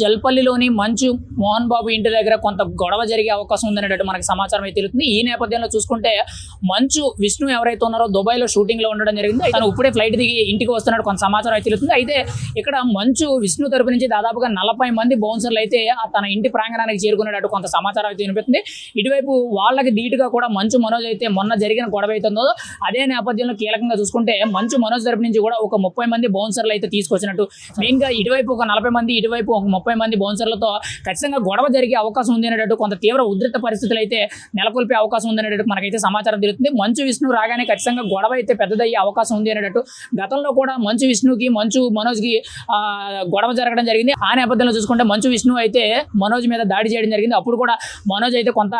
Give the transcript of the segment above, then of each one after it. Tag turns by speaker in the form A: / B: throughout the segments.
A: జల్పల్లిలోని మంచు మోహన్ బాబు ఇంటి దగ్గర కొంత గొడవ జరిగే అవకాశం ఉందనేటట్టు మనకి సమాచారం అయితే తెలుస్తుంది. ఈ నేపథ్యంలో చూసుకుంటే మంచు విష్ణు ఎవరైతే ఉన్నారో దుబాయ్లో షూటింగ్లో ఉండడం జరిగింది. తను ఇప్పుడే ఫ్లైట్ దిగి ఇంటికి వస్తున్నట్టు కొంత సమాచారం అయితే తెలుస్తుంది. అయితే ఇక్కడ మంచు విష్ణు తరపు నుంచి దాదాపుగా నలభై మంది బౌన్సర్లు అయితే తన ఇంటి ప్రాంగణానికి చేరుకునేటట్టు కొంత సమాచారం అయితే వినిపిస్తుంది. ఇటువైపు వాళ్ళకి ధీటుగా కూడా మంచు మనోజ్ అయితే మొన్న జరిగిన గొడవ అయితే అదే నేపథ్యంలో కీలకంగా చూసుకుంటే మంచు మనోజ్ తరపు నుంచి కూడా ఒక ముప్పై మంది బౌన్సర్లు అయితే తీసుకొచ్చినట్టు. మెయిన్గా ఇటువైపు ఒక నలభై మంది ఇటువైపు ఒక ముప్పై మంది బౌన్సర్లతో ఖచ్చితంగా గొడవ జరిగే అవకాశం ఉంది అనేటట్టు కొంత తీవ్ర ఉధృత పరిస్థితులు అయితే నెలకొల్పే అవకాశం ఉంది అనేటట్టు మనకైతే సమాచారం తెలుస్తుంది. మంచు విష్ణు రాగానే ఖచ్చితంగా గొడవ అయితే పెద్దదయ్యే అవకాశం ఉంది అనేటట్టు గతంలో కూడా మంచు విష్ణుకి మంచు మనోజ్కి గొడవ జరగడం జరిగింది. ఆ నేపథ్యంలో చూసుకుంటే మంచు విష్ణు అయితే మనోజ్ మీద దాడి చేయడం జరిగింది. అప్పుడు కూడా మనోజ్ అయితే కొంత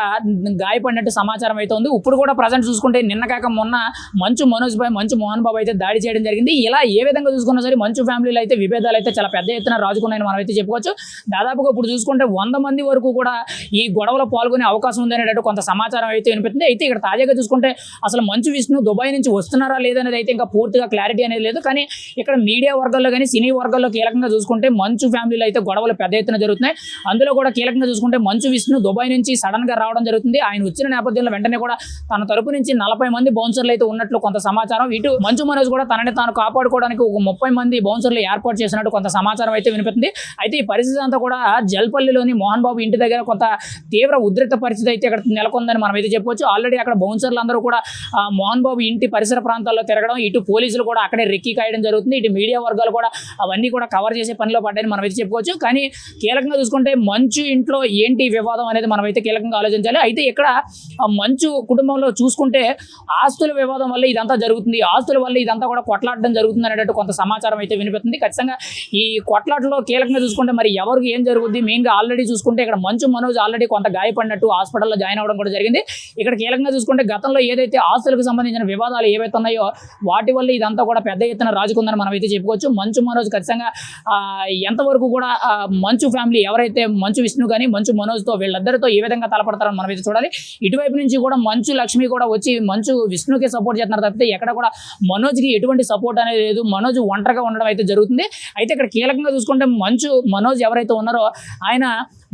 A: గాయపడినట్టు సమాచారం అయితే ఉంది. ఇప్పుడు కూడా ప్రజెంట్ చూసుకుంటే నిన్న కాక మొన్న మంచు మనోజ్ పై మంచు మోహన్ బాబు అయితే దాడి చేయడం జరిగింది. ఇలా ఏ విధంగా చూసుకున్నా సరే మంచు ఫ్యామిలీలో అయితే విభేదాలు అయితే చాలా పెద్ద ఎత్తున రాజుకున్నాయని మనం అయితే చెప్పుకోవచ్చు. దాదాపుగా ఇప్పుడు చూసుకుంటే వంద మంది వరకు కూడా ఈ గొడవలో పాల్గొనే అవకాశం ఉంది అనేటట్టు కొంత సమాచారం అయితే వినిపిస్తుంది. అయితే ఇక్కడ తాజాగా చూసుకుంటే అసలు మంచు విష్ణు దుబాయ్ నుంచి వస్తున్నారా లేదనేది అయితే ఇంకా పూర్తిగా క్లారిటీ అనేది లేదు. కానీ ఇక్కడ మీడియా వర్గాల్లో కానీ సినీ వర్గాల్లో కీలకంగా చూసుకుంటే మంచు ఫ్యామిలీలో అయితే గొడవలు పెద్ద ఎత్తున జరుగుతున్నాయి. అందులో కూడా కీలకంగా చూసుకుంటే మంచు విష్ణు దుబాయ్ నుంచి సడన్గా రావడం జరుగుతుంది. ఆయన వచ్చిన నేపథ్యంలో వెంటనే కూడా తన తరపు నుంచి నలభై మంది బౌన్సర్లు అయితే ఉన్నట్లు కొంత సమాచారం. ఇటు మంచు మనోజ్ కూడా తనని తాను కాపాడుకోవడానికి ఒక ముప్పై మంది బౌన్సర్లు ఏర్పాటు చేసినట్టు కొంత సమాచారం అయితే వినిపిస్తుంది. అయితే ఈ పరిస్థితి అంతా కూడా జల్పల్లిలోని మోహన్ బాబు ఇంటి దగ్గర కొంత తీవ్ర ఉద్రిక్త పరిస్థితి అయితే ఇక్కడ నెలకొందని మనం అయితే చెప్పొచ్చు ఆల్రెడీ అక్కడ బౌన్సర్లు అందరూ కూడా మోహన్ బాబు ఇంటి పరిసర ప్రాంతాల్లో తిరగడం ఇటు పోలీసులు కూడా అక్కడే రెక్కి కాయడం జరుగుతుంది. ఇటు మీడియా వర్గాలు కూడా అవన్నీ కూడా కవర్ చేసే పనిలో పడ్డాయని మనం అయితే చెప్పుకోవచ్చు. కానీ కీలకంగా చూసుకుంటే మంచు ఇంట్లో ఏంటి వివాదం అనేది మనం అయితే కీలకంగా ఆలోచించాలి. అయితే ఇక్కడ మంచు కుటుంబంలో చూసుకుంటే ఆస్తుల వివాదం వల్ల ఇదంతా జరుగుతుంది. ఆస్తుల వల్ల ఇదంతా కూడా కొట్లాడడం జరుగుతుంది అనేటట్టు కొంత సమాచారం అయితే వినిపిస్తుంది. ఖచ్చితంగా ఈ కొట్లాటలో కీలకంగా చూసుకుంటే మరి ఎవరికి ఏం జరుగుద్ది? మెయిన్గా ఆల్రెడీ చూసుకుంటే ఇక్కడ మంచు మనోజ్ ఆల్రెడీ కొంత గాయపడినట్టు హాస్పిటల్లో జాయిన్ అవ్వడం కూడా జరిగింది. ఇక్కడ కీలకంగా చూసుకుంటే గతంలో ఏదైతే ఆస్తులకు సంబంధించిన వివాదాలు ఏవైతే ఉన్నాయో వాటి వల్ల ఇదంతా కూడా పెద్ద ఎత్తున రాజుకుందని మనం అయితే చెప్పుకోవచ్చు. మంచు మనోజ్ ఖచ్చితంగా ఎంతవరకు కూడా మంచు ఫ్యామిలీ ఎవరైతే మంచు విష్ణు కానీ మంచు మనోజ్తో వీళ్ళిద్దరితో ఏ విధంగా తలపడతారని మనం అయితే చూడాలి. ఇటువైపు నుంచి కూడా మంచు లక్ష్మి కూడా వచ్చి మంచు విష్ణుకే సపోర్ట్ చేస్తున్నారు తప్పితే ఎక్కడ కూడా మనోజ్కి ఎటువంటి సపోర్ట్ అనేది లేదు. మనోజ్ ఒంటరిగా ఉండడం అయితే జరుగుతుంది. అయితే ఇక్కడ కీలకంగా చూసుకుంటే మంచు మనోజ్ ఎవరైతే ఉన్నారో ఆయన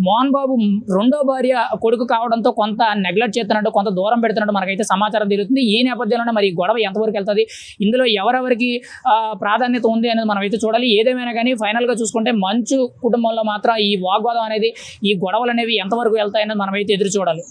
A: మోహన్ బాబు రెండో భార్య కొడుకు కావడంతో కొంత నెగ్లెక్ట్ చేస్తున్నట్టు కొంత దూరం పెడుతున్నట్టు మనకైతే సమాచారం తెలుస్తుంది. ఈ నేపథ్యంలోనే మరి గొడవ ఎంతవరకు వెళ్తుంది? ఇందులో ఎవరెవరికి ప్రాధాన్యత ఉంది అనేది మనం అయితే చూడాలి. ఏదేమైనా కానీ ఫైనల్గా చూసుకుంటే మంచు కుటుంబంలో మాత్రం ఈ వాగ్వాదం అనేది ఈ గొడవలు అనేవి ఎంతవరకు వెళ్తాయనేది మనం అయితే ఎదురు చూడాలి.